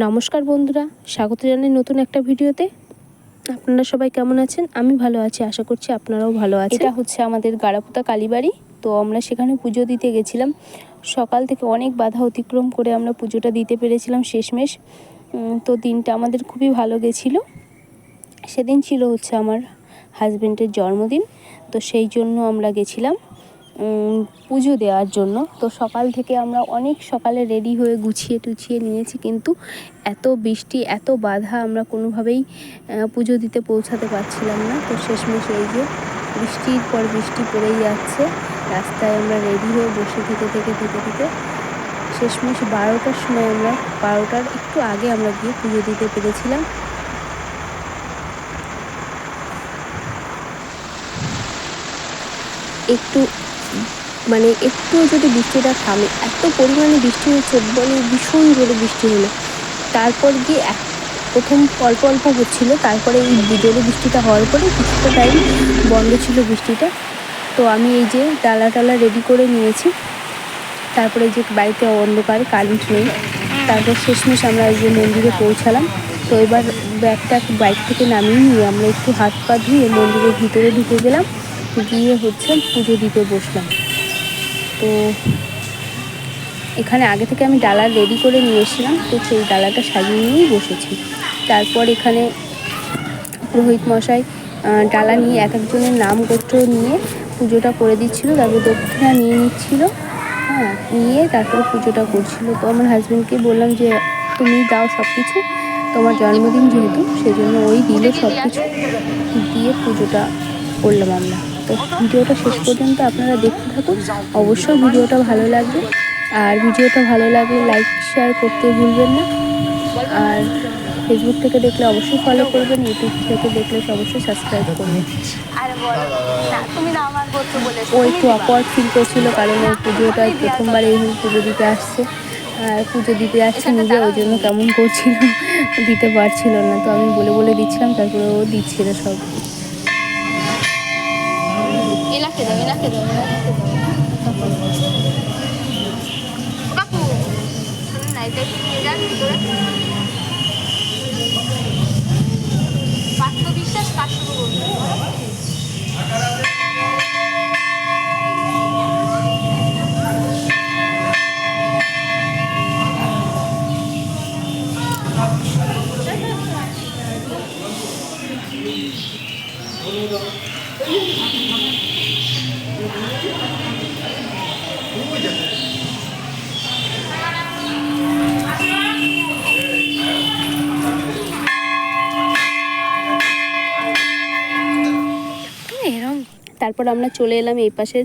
নমস্কার বন্ধুরা, স্বাগত জানাই নতুন একটা ভিডিওতে। আপনারা সবাই কেমন আছেন? আমি ভালো আছি, আশা করছি আপনারাও ভালো আছেন। এটা হচ্ছে আমাদের গাড়াপুতা কালীবাড়ি, তো আমরা সেখানে পুজো দিতে গেছিলাম। সকাল থেকে অনেক বাধা অতিক্রম করে আমরা পুজোটা দিতে পেরেছিলাম শেষমেশ। তো দিনটা আমাদের খুবই ভালো গেছিল। সেদিন ছিল হচ্ছে আমার হাজব্যান্ডের জন্মদিন, তো সেই জন্য আমরা গেছিলাম। পুজো দেওয়ার জন্য। তো সকাল থেকে আমরা অনেক সকালে রেডি হয়ে গুছিয়ে টুছিয়ে নিয়েছি, কিন্তু এত বৃষ্টি, এত বাধা আমরা কোনোভাবেই পুজো দিতে পৌঁছাতে পারছিলাম না। তো শেষমেশ এই যে বৃষ্টির পর বৃষ্টি পড়েই যাচ্ছে, রাস্তায় আমরা রেডি হয়ে বসে থেকে থেকে থেকে থেকে শেষমেশ বারোটার সময় আমরা, বারোটার একটু আগে আমরা গিয়ে পুজো দিতে পেরেছিলাম। একটু মানে একটু যদি বৃষ্টিটা থামে, এত পরিমাণে বৃষ্টি হচ্ছে বলে ভীষণ জোরে বৃষ্টি হলো। তারপর গিয়ে এক- প্রথম অল্প অল্প হচ্ছিল, তারপরে এই জোরে বৃষ্টিটা হওয়ার পরে কিছুটা টাইম বন্ধ ছিল বৃষ্টিটা। তো আমি এই যে ডালা টালা রেডি করে নিয়েছি। তারপরে যে বাড়িতে অন্ধকার কারেন্ট নেই, তারপর শেষমেশ আমরা এই যে মন্দিরে পৌঁছালাম। তো এবার ব্যাগটা বাইক থেকে নামিয়ে নিয়ে আমরা একটু হাত পা ধুয়ে মন্দিরের ভিতরে ঢুকে গেলাম। গিয়ে হচ্ছে পুজো দিতে বসলাম। তো এখানে আগে থেকে আমি ডালা রেডি করে নিয়ে এসেছিলাম, তো সেই ডালাটা সাজিয়ে নিয়েই বসেছি। তারপর এখানে পুরোহিত মশাই ডালা নিয়ে এক একজনের নাম গোত্র নিয়ে পুজোটা করে দিচ্ছিল, তারপর দক্ষিণা নিয়ে নিচ্ছিল হ্যাঁ নিয়ে তারপরে পুজোটা করছিল। তো আমার হাজব্যান্ডকে বললাম যে, তুমি দাও সব কিছু তোমার জন্মদিন যেহেতু, সেজন্য ওই দিলে সব কিছু দিয়ে পুজোটা করলাম আমরা। তো ভিডিওটা শেষ পর্যন্ত আপনারা দেখতে থাকুন। অবশ্যই ভিডিওটা ভালো লাগবে। আর ভিডিওটা ভালো লাগলে লাইক, শেয়ার করতে ভুলবেন না। আর ফেসবুক থেকে দেখলে অবশ্যই ফলো করবেন ইউটিউব থেকে দেখলে অবশ্যই সাবস্ক্রাইব করবেন। ও একটু অকওয়ার্ড ফিল করছিল কারণ ওই পুজোটা প্রথমবার এই পুজো দিতে আসছে। আর পুজো দিতে আসছে নিজে, ওই জন্য কেমন করছিল দিতে পারছিল না। তো আমি বলে বলে দিচ্ছিলাম, তারপরে ও দিচ্ছিল সব। এলাকে দাও এলাকে দাও এলাকে দাও কাকু না এটা যান ভিতরে পার্থ বিশ্বাস গোত্র এরম তারপর আমরা চলে এলাম এই পাশের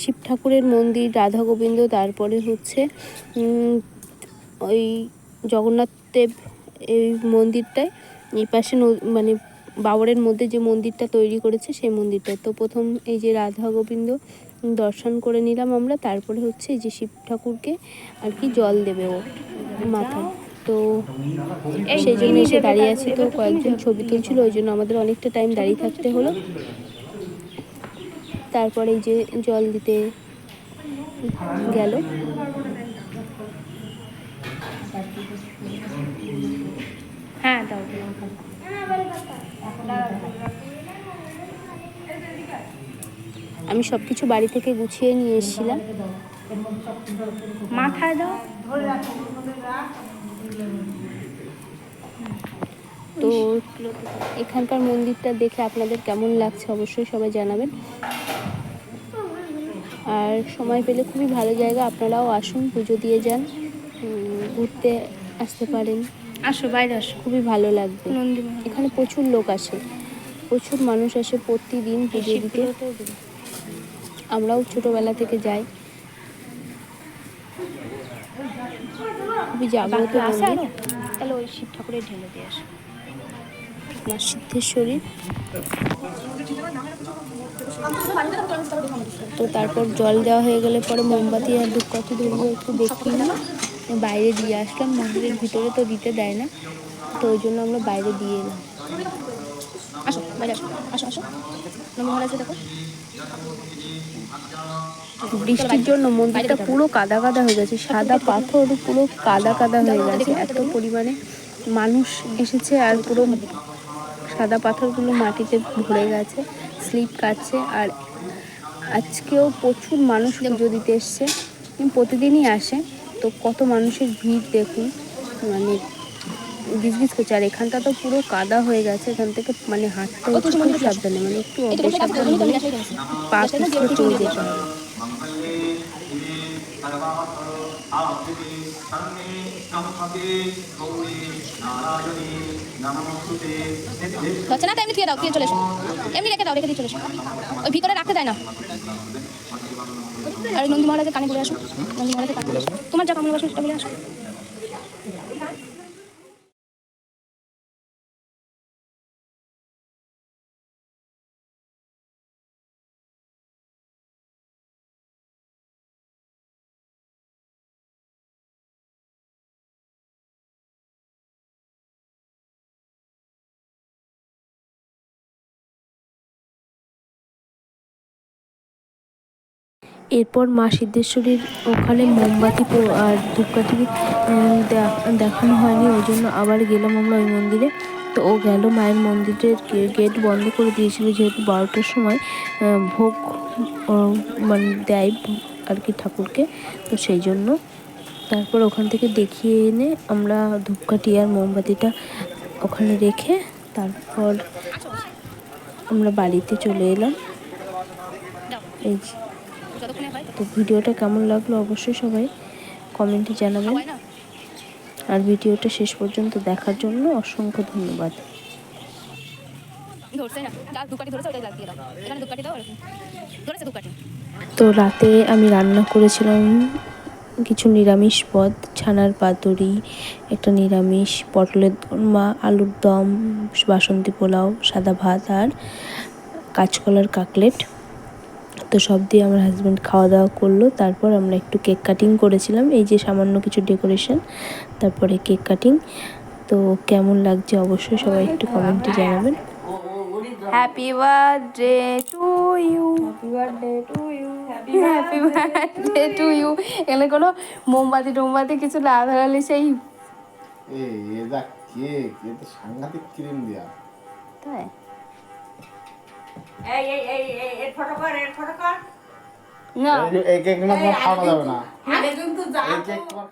শিব ঠাকুরের মন্দির রাধা গোবিন্দ তারপরে হচ্ছে ওই জগন্নাথ দেব এই মন্দিরটায় এই পাশে মানে বাবরের মধ্যে যে মন্দিরটা তৈরি করেছে সেই মন্দিরটা তো প্রথম এই যে রাধা গোবিন্দ দর্শন করে নিলাম আমরা তারপরে হচ্ছে এই যে শিব ঠাকুরকে আর কি জল দেবে ও মাথায়। তো সেই জন্য এসে দাঁড়িয়ে আছি তো কয়েকজন ছবি তুলছিল ওই জন্য আমাদের অনেকটা টাইম দাঁড়িয়ে থাকতে হলো। তারপরে এই যে জল দিতে গেল। হ্যাঁ দাও। আমি সব কিছু বাড়ি থেকে গুছিয়ে নিয়ে এসেছিলাম। মাথায় দাও। তো এখানকার মন্দিরটা দেখে আপনাদের কেমন লাগছে অবশ্যই সবাই জানাবেন। আর সময় পেলে খুবই ভালো জায়গা আপনারাও আসুন পুজো দিয়ে যান ঘুরতে আসতে পারেন। আসো বাইরে আসো। খুবই ভালো লাগবে। এখানে প্রচুর লোক আসে প্রচুর মানুষ আসে প্রতিদিন পুজো দিতে। আমরাও ছোটোবেলা থেকে যাই। খুবই জাগ্রত তাহলে ওই শিব ঠাকুরের ঢেলে দিয়ে আসো। মা সিদ্ধেশ্বরী তো তারপর জল দেওয়া হয়ে গেলে পরে মোমবাতি আর ধূপকাঠি ধরবো একটু দেখি না। বাইরে দিয়ে আসলাম মন্দিরের ভিতরে তো দিতে দেয় না। তো ওই জন্য আমরা বাইরে দিয়ে এলাম। আসো বাইরে আসো আসো আসো। নন্দী দেখো। বৃষ্টির জন্য মন্দিরটা পুরো কাদা কাদা হয়ে গেছে সাদা পাথর পুরো কাদা কাদা হয়ে গেছে এত পরিমাণে মানুষ এসেছে আর পুরো সাদা পাথরগুলো মাটিতে ভরে গেছে স্লিপ কাটছে আর আজকেও প্রচুর মানুষ পুজো দিতে এসছে। প্রতিদিনই আসে। তো কত মানুষের ভিড় দেখুন। মানে গিজগিজ করছে। আর এখানটা তো পুরো কাদা হয়ে গেছে। এখান থেকে মানে হাঁটতে হচ্ছে খুব সাবধানে। মানে একটু এই তো বসে কাজ অসাবধান করব না তো এমনি দাও থুয়ে চলে এসো। এমনি রেখে দাও, রেখে দিয়ে চলে এসো। ওই ভিতরে রাখতে দেয় না। আর নন্দী মহারাজের কানে বলে আসো। নন্দী মহারাজের কানে। তোমার যা কামড় বাসো সেটা বলে আসো। এরপর মা সিদ্ধেশ্বরীর ওখানে মোমবাতি আর ধূপকাঠি দেখানো হয়নি, ওই জন্য আবার গেলাম আমরা ওই মন্দিরে। তো ও গেল মায়ের মন্দিরের গেট বন্ধ করে দিয়েছিল, যেহেতু বারোটার সময় ভোগ মানে দেয় আর কি ঠাকুরকে। তো সেই জন্য তারপর ওখান থেকে দেখিয়ে এনে আমরা ধূপকাঠি আর মোমবাতিটা ওখানে রেখে তারপর আমরা বাড়িতে চলে এলাম। এই তো ভিডিওটা কেমন লাগল অবশ্যই সবাই কমেন্টে জানাবেন। আর ভিডিওটা শেষ পর্যন্ত দেখার জন্য অসংখ্য ধন্যবাদ। তো রাতে আমি রান্না করেছিলাম কিছু নিরামিষ পদ ছানার পাতুরি একটা নিরামিষ পটলের মা আলুর দম বাসন্তী পোলাও সাদা ভাত আর কাঁচকলার কাকলেট। তো সব দিয়ে আমার হাজব্যান্ড খাওয়া দাওয়া করল। তারপর আমরা একটু কেক কাটিং করেছিলাম। এই যে সামান্য কিছু ডেকোরেশন তারপরে কেক কাটিং তো কেমন লাগছে অবশ্যই সবাই একটু কমেন্টে জানাবেন। Happy birthday to you happy birthday to you happy birthday to you এখানে কোনো মোমবাতি টোমবাতি কিছু না ধরালে সেই এ এটা কেক এ তো সাংঘাতিক ক্রিম দেয়া। তাই? এই এই এই এই এর ফটো কর এর ফটো কর। না। এই- কেক না খাওয়া যাবে না। আগে কিন্তু যা এই কেক তোমার